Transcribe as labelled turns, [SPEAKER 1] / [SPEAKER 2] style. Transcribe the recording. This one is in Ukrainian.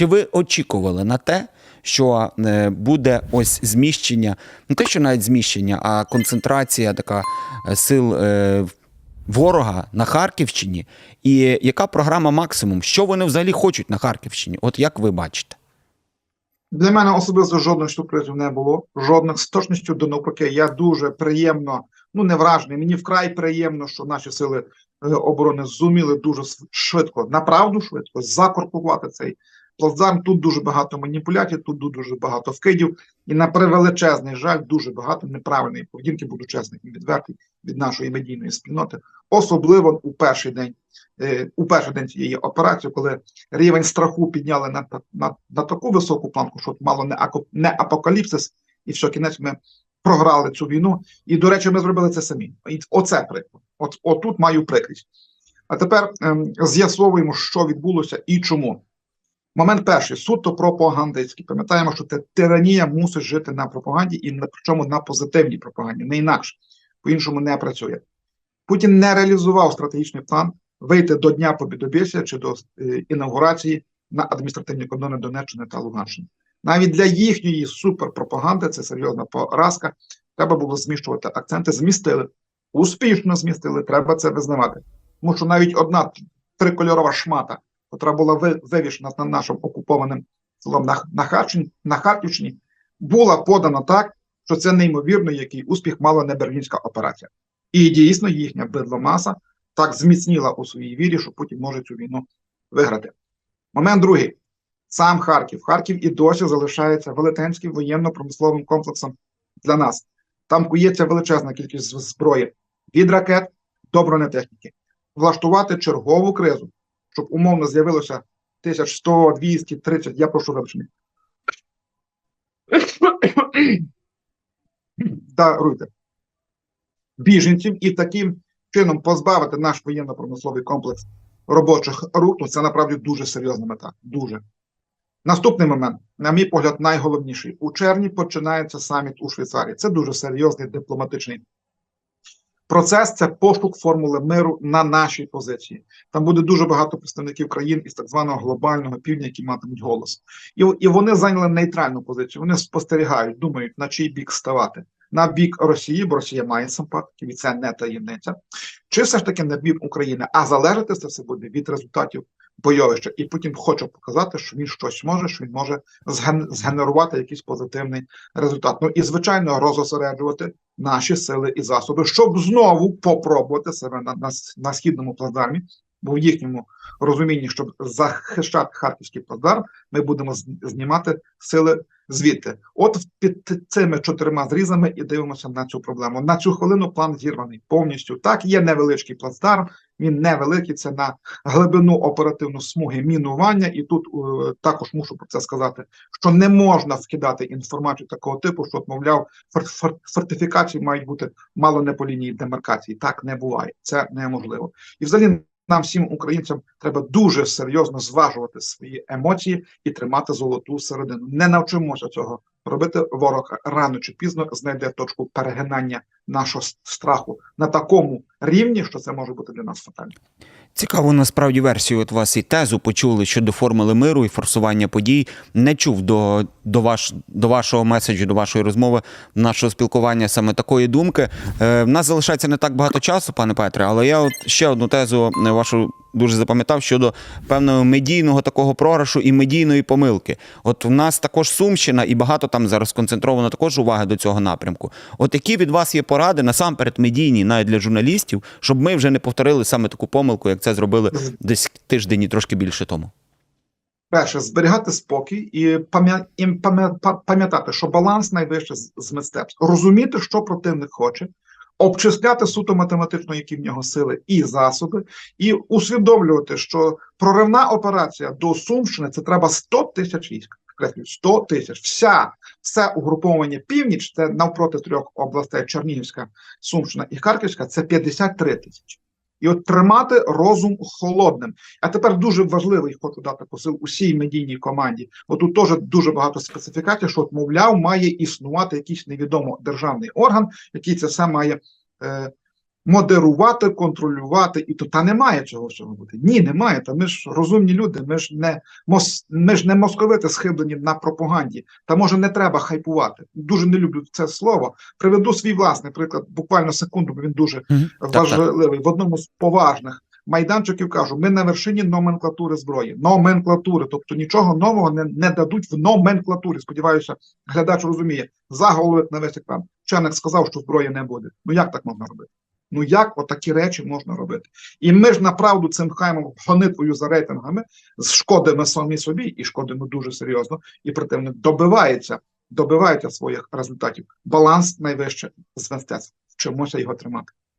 [SPEAKER 1] Чи ви очікували на те, що е, буде ось зміщення, не те, що навіть зміщення, а концентрація така е, сил е, ворога на Харківщині? І яка програма максимум? Що вони взагалі хочуть на Харківщині? От як ви бачите?
[SPEAKER 2] Для мене особисто жодних сюрпризів не було. Жодних з точністю до навпаки. Я дуже приємно, ну не вражений. Мені вкрай приємно, що наші сили оборони зуміли дуже швидко, направду швидко, закорпувати цей плацдарм. Тут дуже багато маніпуляцій, тут дуже багато вкидів, і на превеличезний жаль, дуже багато неправильної поведінки, буду чесний і відвертий від нашої медійної спільноти, особливо у перший день. е, У перший день цієї операції, коли рівень страху підняли на, на, на таку високу планку, що мало не, ако- не апокаліпсис, і все, кінець ми програли цю війну. І, до речі, ми зробили це самі. І оце приклад. От отут маю прикрість. А тепер ем, з'ясовуємо, що відбулося і чому. Момент перший суто пропагандистський. Пам'ятаємо, що тиранія мусить жити на пропаганді і на причому на позитивній пропаганді, не інакше, по-іншому не працює. Путін не реалізував стратегічний план вийти до Дня Побідобєсія чи до е, інаугурації на адміністративні кордони Донеччини та Луганщини. Навіть для їхньої суперпропаганди це серйозна поразка. Треба було зміщувати акценти. Змістили, успішно змістили. Треба це визнавати. Тому що навіть одна трикольорова шмата, яка була ви- вивішена над нашим окупованим селом на, на, на Харківщині, була подана так, що це неймовірно, який успіх мала не берлінська операція. І дійсно їхня бидломаса так зміцніла у своїй вірі, що Путін може цю війну виграти. Момент другий. Сам Харків. Харків і досі залишається велетенським воєнно-промисловим комплексом для нас. Там кується величезна кількість зброї від ракет до бронетехніки. Влаштувати чергову кризу, щоб умовно з'явилося 1100, 200, 30, я прошу вибачення. Даруйте. Біженців і таким чином позбавити наш воєнно-промисловий комплекс робочих рук, ну це направді дуже серйозна мета. Дуже. Наступний момент, на мій погляд, найголовніший. У червні починається саміт у Швейцарії. Це дуже серйозний дипломатичний процес. Це пошук формули миру на нашій позиції. Там буде дуже багато представників країн із так званого глобального півдня, які матимуть голос. І, і вони зайняли нейтральну позицію. Вони спостерігають, думають, на чий бік ставати. На бік Росії, бо Росія має симпатики, і це не таємниця. Чи все ж таки на бік України? А залежати це все буде від результатів бойовища. І Путін хоче показати, що він щось може, що він може зген- згенерувати якийсь позитивний результат. Ну і звичайно розосереджувати наші сили і засоби, щоб знову попробувати себе на, на, на східному плацдармі, бо в їхньому розумінні, щоб захищати харківський плацдарм, ми будемо знімати сили звідти. От під цими чотирма зрізами і дивимося на цю проблему. На цю хвилину план зірваний повністю. Так, є невеличкий плацдарм, він невеликий, це на глибину оперативну смуги мінування. І тут е, також мушу про це сказати, що не можна вкидати інформацію такого типу, що, мовляв, фор- фор- фортифікації мають бути мало не по лінії демаркації. Так не буває, це неможливо. І взагалі нам всім українцям треба дуже серйозно зважувати свої емоції і тримати золоту середину. Не навчимося цього робити. Ворог рано чи пізно знайде точку перегинання нашого страху на такому рівні, що це може бути для нас фатально.
[SPEAKER 1] Цікаву насправді версію от вас і тезу почули щодо формули миру і форсування подій. Не чув до, до, ваш, до вашого меседжу, до вашої розмови, нашого спілкування саме такої думки. Е, в нас залишається не так багато часу, пане Петре, але я от ще одну тезу е, вашу дуже запам'ятав щодо певного медійного такого програшу і медійної помилки. От в нас також Сумщина, і багато там зараз сконцентровано також уваги до цього напрямку. От які від вас є поради насамперед медійні, навіть для журналістів, щоб ми вже не повторили саме таку помилку, як це зробили десь тиждень і трошки більше тому.
[SPEAKER 2] Перше, зберігати спокій і пам'я- і пам'я- пам'ятати, що баланс найвище з, з мистецтв. Розуміти, що противник хоче, обчисляти суто математично, які в нього сили і засоби, і усвідомлювати, що проривна операція до Сумщини це треба 100 тисяч військ. Підкреслюю, 100 тисяч. Вся все угруповання північ, це навпроти трьох областей: Чернігівська, Сумщина і Харківська, це 53 тисячі. І от тримати розум холодним. А тепер дуже важливий хочу дати посил усій медійній команді. Бо тут теж дуже багато специфікацій, що мовляв, має існувати якийсь невідомо державний орган, який це все має е, модерувати, контролювати, і то та немає цього всього бути. Ні, немає. Та ми ж розумні люди, ми ж не мос, ми ж не московити схиблені на пропаганді. Та може не треба хайпувати. Дуже не люблю це слово. Приведу свій власний приклад, буквально секунду, бо він дуже
[SPEAKER 1] Мгм. Так, так.
[SPEAKER 2] важливий. В одному з поважних майданчиків кажу: ми на вершині номенклатури зброї. Номенклатури, тобто нічого нового не, не дадуть в номенклатурі. Сподіваюся, глядач розуміє. Заголовок на весь екран. Вченик сказав, що зброї не буде. Ну як так можна робити? Ну як отакі речі можна робити? І ми ж направду цим хаємо гонитвою за рейтингами, шкодимо самі собі і шкодимо дуже серйозно, і противник добивається, добивається своїх результатів. Баланс найвище з мистецтв. Вчимося його тримати.